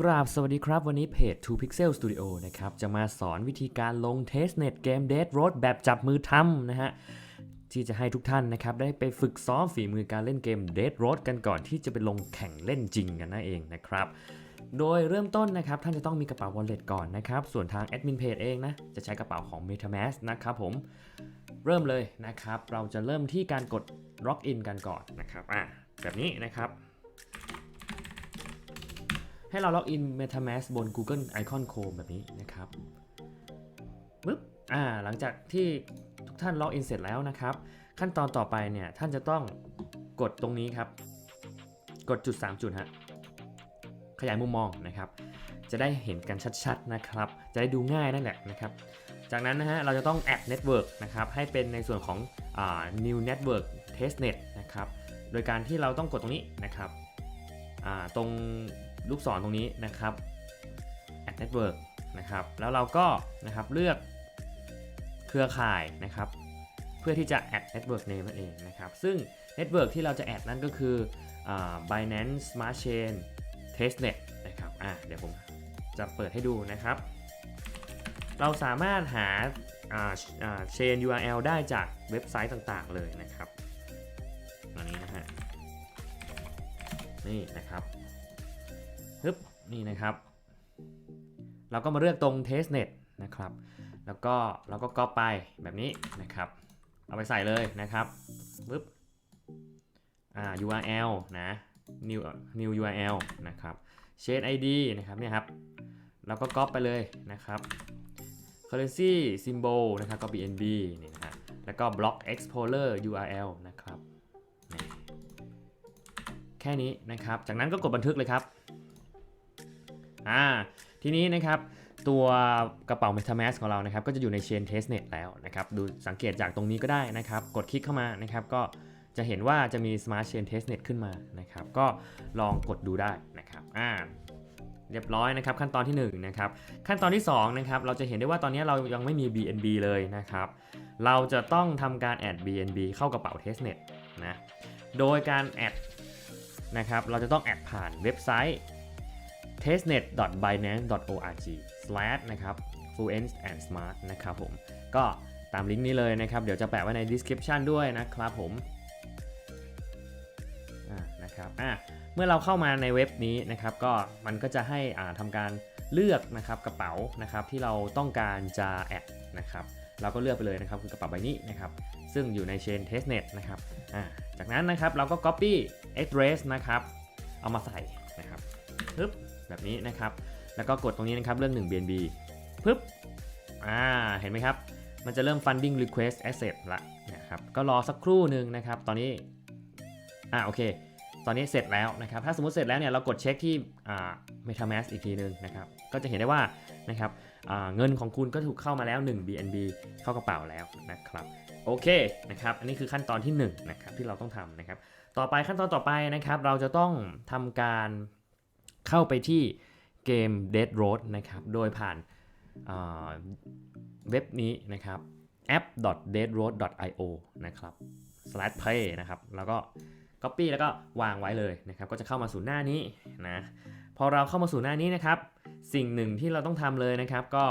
กราบสวัสดีครับ วันนี้เพจ 2 Pixel Studio นะครับ จะมาสอนวิธีการลง Testnet เกม Dead Road แบบจับมือทำนะฮะ ที่จะให้ทุกท่านนะครับ ได้ไปฝึกซ้อมฝีมือการเล่นเกม Dead Road กันก่อนที่จะไปลงแข่งเล่นจริงกันนั่นเองนะครับ โดยเริ่มต้นนะครับ ท่านจะต้องมีกระเป๋า wallet ก่อนนะครับ ส่วนทางแอดมินเพจเองนะ จะใช้กระเป๋าของ MetaMask นะครับผมเริ่มเลยนะครับ เราจะเริ่มที่การกด Log in กันก่อนนะครับอะแบบนี้นะครับ ให้เราล็อกอิน MetaMask บน Google Icon Chrome แบบนี้นะครับปึ๊บอ่าหลังจากที่ทุกท่านล็อกอินเสร็จแล้วนะครับ ขั้นตอนต่อไปเนี่ยท่านจะต้องกดตรงนี้ครับ กดจุด 3 จุดฮะขยายมุมมองนะครับ จะได้เห็นกันชัดๆนะครับ จะได้ดูง่ายนั่นแหละนะครับ จากนั้นนะฮะเราจะต้อง add network นะครับให้เป็นในส่วนของอ new network testnet นะครับโดยการที่เราต้องกดตรงนี้นะครับ ตรงลูกศรตรงนี้นะครับ Ad network นะครับ แล้วเราก็นะครับเลือกเครือข่ายนะครับ เพื่อที่จะ add network name นั่นเองนะครับ ซึ่ง network ที่เราจะ add นั่นก็คืออ Binance Smart Chain Testnet นะครับอ่าเดี๋ยวผมจะเปิดให้ดูนะครับ เราสามารถหาอ่าอ่า chain URL ได้จากเว็บไซต์ต่างๆเลยนะครับ นี่นะครับฮึบนี่นะครับ เราก็มาเลือกตรง testnet นะครับ แล้วก็เราก็ก๊อปไปแบบนี้นะครับ เอาไปใส่เลยนะครับปึ๊บอ่า URL นะ new new URL นะครับ shade ID นะครับเนี่ยครับเราก็ก๊อปไปเลยนะครับ currency symbol นะครับก็ BNB นี่นะฮะแล้วก็ block explorer URL นะครับ ค่นี้นะครับ จากนั้นก็กดบันทึกเลยครับอ่าทีนี้นะครับตัวกระเป๋า MetaMask ของเรานะครับก็จะอยู่ใน Chain Testnet แล้วนะครับดูสังเกตจากตรงนี้ก็ได้นะครับ กดคลิกเข้ามานะครับ ก็จะเห็นว่าจะมี Smart Chain Testnet ขึ้นมานะครับ ก็ลองกดดูได้นะครับอ่าเรียบร้อยนะครับขั้นตอนที่1นะครับขั้นตอนที่2นะครับเราจะเห็นได้ว่าตอนนี้เรายังไม่มี BNB เลยนะครับเราจะต้องทำการ add BNB เข้ากระเป๋า Testnet นะโดยการ add นะครับ เราจะต้อง add ผ่านเว็บไซต์ testnet.binance.org/ นะครับ fluent and smart นะครับผม ก็ตามลิงก์นี้เลยนะครับ เดี๋ยวจะแปะไว้ใน description ด้วยนะครับผมนะครับอะเมื่อเราเข้ามาในเว็บนี้นะครับ ก็มันก็จะให้อ่าทำการเลือกนะครับกระเป๋านะครับที่เราต้องการจะแอดนะครับ เราก็เลือกไปเลยนะครับคือกระเป๋าใบนี้นะครับ ซึ่งอยู่ใน chain testnet นะครับจากนั้นนะครับเราก็ copy address นะครับ เอามาใส่นะครับปึ๊บแบบนี้นะครับ แล้วก็กดตรงนี้นะครับเรื่อง 1 BNB ปึ๊บอ่าเห็นไหมครับ มันจะเริ่ม funding request asset ละนะครับก็รอสักครู่หนึ่งนะครับ ตอนนี้อ่าโอเค ตอนนี้เสร็จแล้วนะครับ ถ้าสมมติเสร็จแล้วเนี่ยเรากดเช็คที่ MetaMask อีกทีหนึ่งนะครับ ก็จะเห็นได้ว่านะครับเงินของคุณก็ถูกเข้ามาแล้ว 1 BNB เข้ากระเป๋าแล้วนะครับ โอเคนะครับ อันนี้คือขั้นตอนที่1นะครับที่เราต้องทำนะครับ ต่อไปขั้นตอนต่อไปนะครับ เราจะต้องทำการเข้าไปที่เกม Dead Road นะครับ โดยผ่านเว็บนี้นะครับ app.deadroad.io นะครับ slash play นะครับ แล้วก็ copy แล้วก็วางไว้เลยนะครับก็จะเข้ามาสู่หน้านี้นะพอเราเข้ามาสู่หน้านี้นะครับ สิ่งหนึ่งที่เราต้องทำเลยนะครับ ก็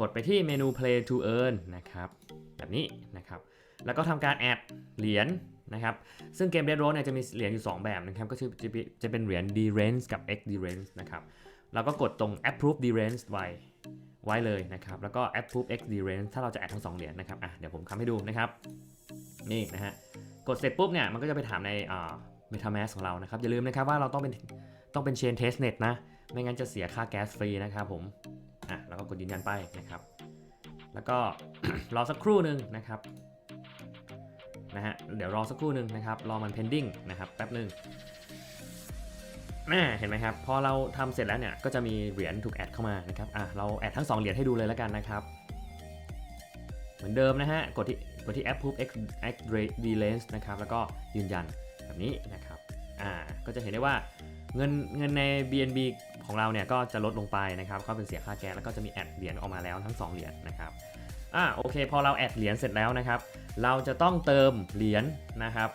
กดไปที่เมนู play to earn นะครับแบบนี้นะครับแล้วก็ทำการแอดเหรียญนะครับซึ่งเกม Dead Road เนี่ยจะมีเหรียญอยู่ 2 แบบนะครับก็คือจะเป็นจะเป็นเหรียญ D range กับ X D range นะครับเราก็กดตรง approve D range ไว้ไว้เลยนะครับแล้วก็ approve X D range ถ้าเราจะแอดทั้ง 2 เหรียญนะครับอะเดี๋ยวผมทำให้ดูนะครับนี่นะฮะ กดเสร็จปุ๊บเนี่ยมันก็จะไปถามในอ่า MetaMask ของเรานะครับ อย่าลืมนะครับว่าเราต้องเป็นต้องเป็น Chain Testnet นะ ไม่งั้นจะเสียค่าแก๊สฟรีนะครับผมอะแล้วก็กดยืนยันไปนะครับ แล้วก็รอสักครู่หนึ่งนะครับนะฮะเดี๋ยวรอสักครู่หนึ่งนะครับ รอมัน pending นะครับแป๊บหนึ่งแม่เห็นไหมครับ พอเราทำเสร็จแล้วเนี่ย ก็จะมีเหรียญถูกแอดเข้ามานะครับ อะ เราแอดทั้ง 2 เหรียญให้ดูเลยแล้วกันนะครับ เหมือนเดิมนะฮะ กดที่ กดที่ approve x x d lens นะครับ แล้วก็ยืนยันแบบนี้นะครับ อ่า ก็จะเห็นได้ว่าเงินเงินใน BNB ของเราเนี่ยก็จะลดลงไปนะครับ ก็เป็นเสียค่าแก๊สแล้วก็จะมีแอดเหรียญออกมาแล้วทั้ง 2 เหรียญนะครับ อ่า โอเค พอเราแอดเหรียญเสร็จแล้วนะครับ เราจะต้องเติมเหรียญนะครับ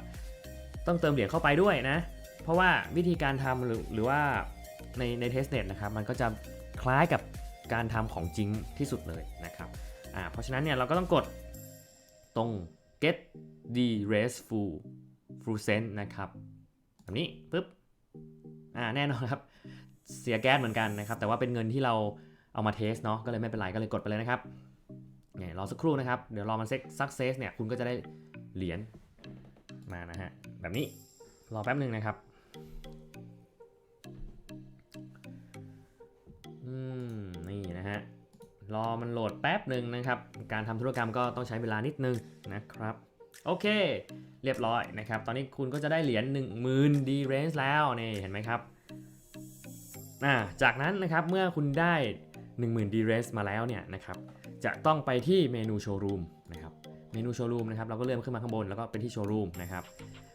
ต้องเติมเหรียญเข้าไปด้วยนะ เพราะว่าวิธีการทำหรือหรือว่าในใน testnet นะครับ มันก็จะคล้ายกับการทำของจริงที่สุดเลยนะครับ อ่า เพราะฉะนั้นเนี่ยเราก็ต้องกด ตรง get the restful fluorescent นะครับแบบนี้ปึ๊บอ่าแน่นอนครับ เสียแก๊สเหมือนกันนะครับ แต่ว่าเป็นเงินที่เราเอามาเทสเนาะก็เลยไม่เป็นไรก็เลยกดไปเลยนะครับเนี่ยรอสักครู่นะครับ เดี๋ยวรอมันเซ็กซักเซสเนี่ยคุณก็จะได้เหรียญมานะฮะแบบนี้รอแป๊บหนึ่งนะครับ รอมันโหลดแป๊บหนึ่งนะครับ การทำธุรกรรมก็ต้องใช้เวลานิดนึงนะครับ โอเค เรียบร้อยนะครับ ตอนนี้คุณก็จะได้เหรียญ10,000 D range แล้วนี่เห็นไหมครับาจากนั้นนะครับเมื่อคุณได้ 10,000 D range มาแล้วเนี่ยนะครับจะต้องไปที่เมนูโชว์รูมนะครับเมนูโชว์รูมนะครับเราก็เลื่อนขึ้นมาข้างบนแล้วก็เป็นที่โชว์รูมนะครับ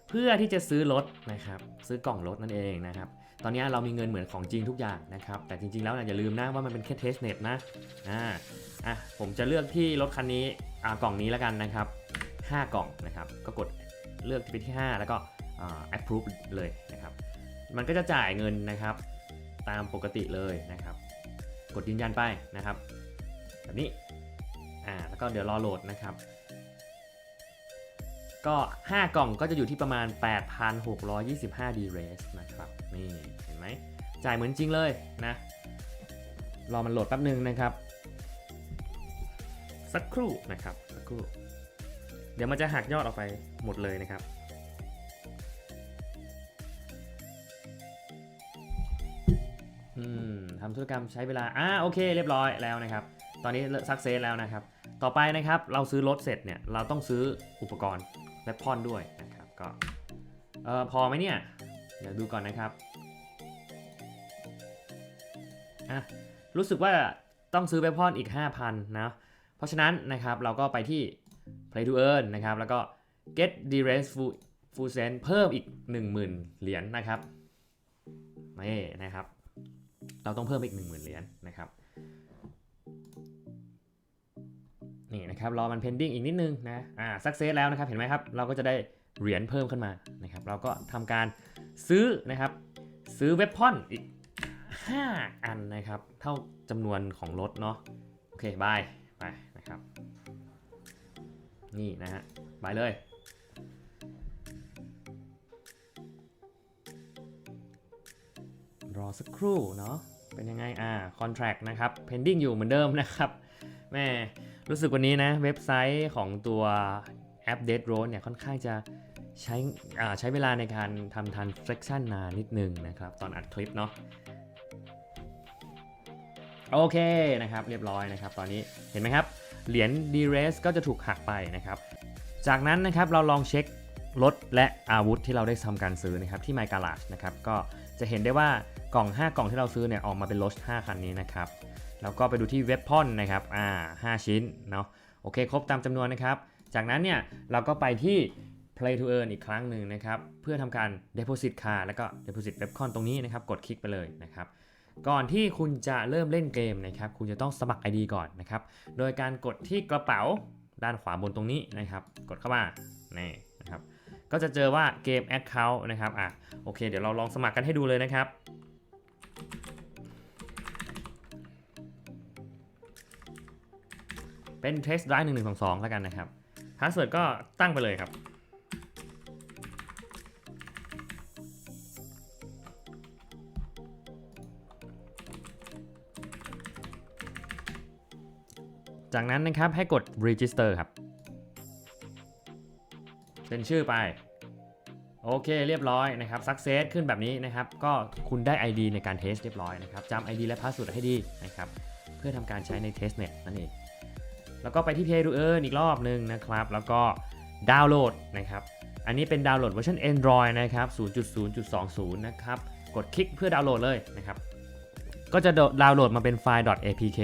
เพื่อที่จะซื้อรถนะครับซื้อกล่องรถนั่นเองนะครับ ตอนนี้เรามีเงินเหมือนของจริงทุกอย่างนะครับ แต่จริง ๆ แล้วนะอย่าลืมนะว่ามันเป็นแค่เทสเน็ตนะอ่าอะผมจะเลือกที่รถคันนี้อ่ากล่องนี้แล้วกันนะครับ 5 กล่องนะครับ ก็กดเลือกที่ไปที่ 5 แล้วก็อ่า approve เลยนะครับ มันก็จะจ่ายเงินนะครับ ตามปกติเลยนะครับ กดยืนยันไปนะครับ แบบนี้อ่าแล้วก็เดี๋ยวรอโหลดนะครับ ก็ 5 กล่องก็จะอยู่ที่ประมาณ 8,625 d r a c e นะครับ นี่เห็นไหม จ่ายเหมือนจริงเลยนะ รอมันโหลดแป๊บนึงนะครับ สักครู่นะครับ สักครู่ เดี๋ยวมันจะหักยอดออกไปหมดเลยนะครับ อืมทำธุรกรรมใช้เวลา อ่าโอเค เรียบร้อยแล้วนะครับ ตอนนี้สักเซสแล้วนะครับต่อไปนะครับ เราซื้อรถเสร็จเนี่ย เราต้องซื้ออุปกรณ์ เวพอนด้วยนะครับก็เออพอไหมเนี่ย เดี๋ยวดูก่อนนะครับอะรู้สึกว่าต้องซื้อเวพอนอีก 5,000นะเพราะฉะนั้นนะครับเราก็ไปที่ Play to Earn นะครับแล้วก็ Get d e r e s Full Full Send เพิ่มอีก 10,000 เหรียญนะครับนี่นะครับ เราต้องเพิ่มอีก 10,000 เหรียญนะครับ นี่นะครับรอมัน pending อีกนิดนึงนะอ่า success แล้วนะครับเห็นไหมครับ เราก็จะได้เหรียญเพิ่มขึ้นมานะครับ เราก็ทำการซื้อนะครับ ซื้อเว็บพอนอีก 5 อันนะครับ เท่าจำนวนของรถเนาะโอเคบายไปนะครับ นี่นะฮะบายเลยรอสักครู่เนาะ เป็นยังไง อ่า contract นะครับ pending อยู่เหมือนเดิมนะครับ แม่ รู้สึกวันนี้นะเว็บไซต์ของตัวแอป Dead Road เนี่ยค่อนข้างจะใช้ใช้เวลาในการทำ transaction นานนิดนึงนะครับ ตอนอัดคลิปเนาะโอเคนะครับ เรียบร้อยนะครับ ตอนนี้เห็นไหมครับ เหรียญ d r e s ก็จะถูกหักไปนะครับ จากนั้นนะครับเราลองเช็ครถและอาวุธที่เราได้ทำการซื้อนะครับที่ My Garage นะครับก็จะเห็นได้ว่ากล่อง 5 กล่องที่เราซื้อเนี่ยออกมาเป็นรถ5คันนี้นะครับ แล้วก็ไปดูที่เว็บพอนนะครับอ่า5ชิ้นเนาะโอเคครบตามจำนวนนะครับ จากนั้นเนี่ยเราก็ไปที่ Play to Earn อีกครั้งหนึ่งนะครับ เพื่อทำการ Deposit Card แล้วก็ Deposit Webcon ตรงนี้นะครับ กดคลิกไปเลยนะครับ ก่อนที่คุณจะเริ่มเล่นเกมนะครับ คุณจะต้องสมัคร ID ก่อนนะครับ โดยการกดที่กระเป๋าด้านขวาบนตรงนี้นะครับ กดเข้ามานี่นะครับ ก็จะเจอว่าเกม Account นะครับ อะ โอเค เดี๋ยวเราลองสมัครกันให้ดูเลยนะครับ เป็น test drive 1 1 2 2 แล้วกันนะครับพาสเวิร์ดก็ตั้งไปเลยครับจากนั้นนะครับให้กด register ครับ เป็นชื่อไป โอเคเรียบร้อยนะครับ success ขึ้นแบบนี้นะครับ ก็คุณได้ ID ในการเทสเรียบร้อยนะครับจำ ID และ password ให้ดีนะครับ เพื่อทำการใช้ใน testnet นั่นเอง แล้วก็ไปที่ Play to Earn อีกรอบหนึ่งนะครับ แล้วก็ดาวน์โหลดนะครับ อันนี้เป็นดาวน์โหลดเวอร์ชัน Android นะครับ 0.0.20 นะครับ กดคลิกเพื่อดาวน์โหลดเลยนะครับ ก็จะดาวน์โหลดมาเป็นไฟล์ .apk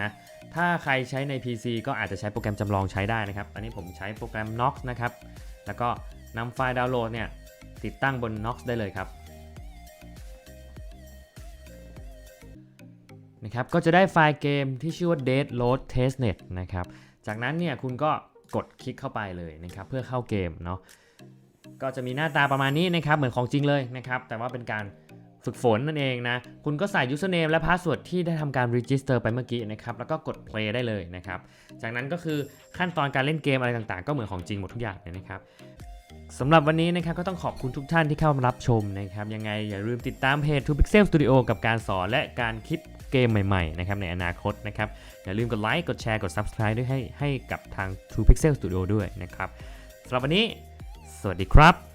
นะ ถ้าใครใช้ใน PC ก็อาจจะใช้โปรแกรมจำลองใช้ได้นะครับ อันนี้ผมใช้โปรแกรม Nox นะครับ แล้วก็นำไฟล์ดาวน์โหลดเนี่ยติดตั้งบน Nox ได้เลยครับ นะครับ ก็จะได้ไฟล์เกมที่ชื่อว่า Dead Load Testnet นะครับ จากนั้นเนี่ยคุณก็กดคลิกเข้าไปเลยนะครับเพื่อเข้าเกมเนาะ ก็จะมีหน้าตาประมาณนี้นะครับเหมือนของจริงเลยนะครับ แต่ว่าเป็นการฝึกฝนนั่นเองนะ คุณก็ใส่ username และ password ที่ได้ทำการ register ไปเมื่อกี้นะครับ แล้วก็กด play ได้เลยนะครับ จากนั้นก็คือขั้นตอนการเล่นเกมอะไรต่างๆ ก็เหมือนของจริงหมดทุกอย่างเลยนะครับ สำหรับวันนี้นะครับก็ต้องขอบคุณทุกท่านที่เข้ามารับชมนะครับยังไงอย่าลืมติดตามเพจ2 Pixel Studio กับการสอนและการคิดเกมใหม่ๆนะครับในอนาคตนะครับอย่าลืมกดไลค์กดแชร์กด subscribe ด้วยให้ให้กับทาง2 Pixel Studio ด้วยนะครับสำหรับวันนี้ สวัสดีครับ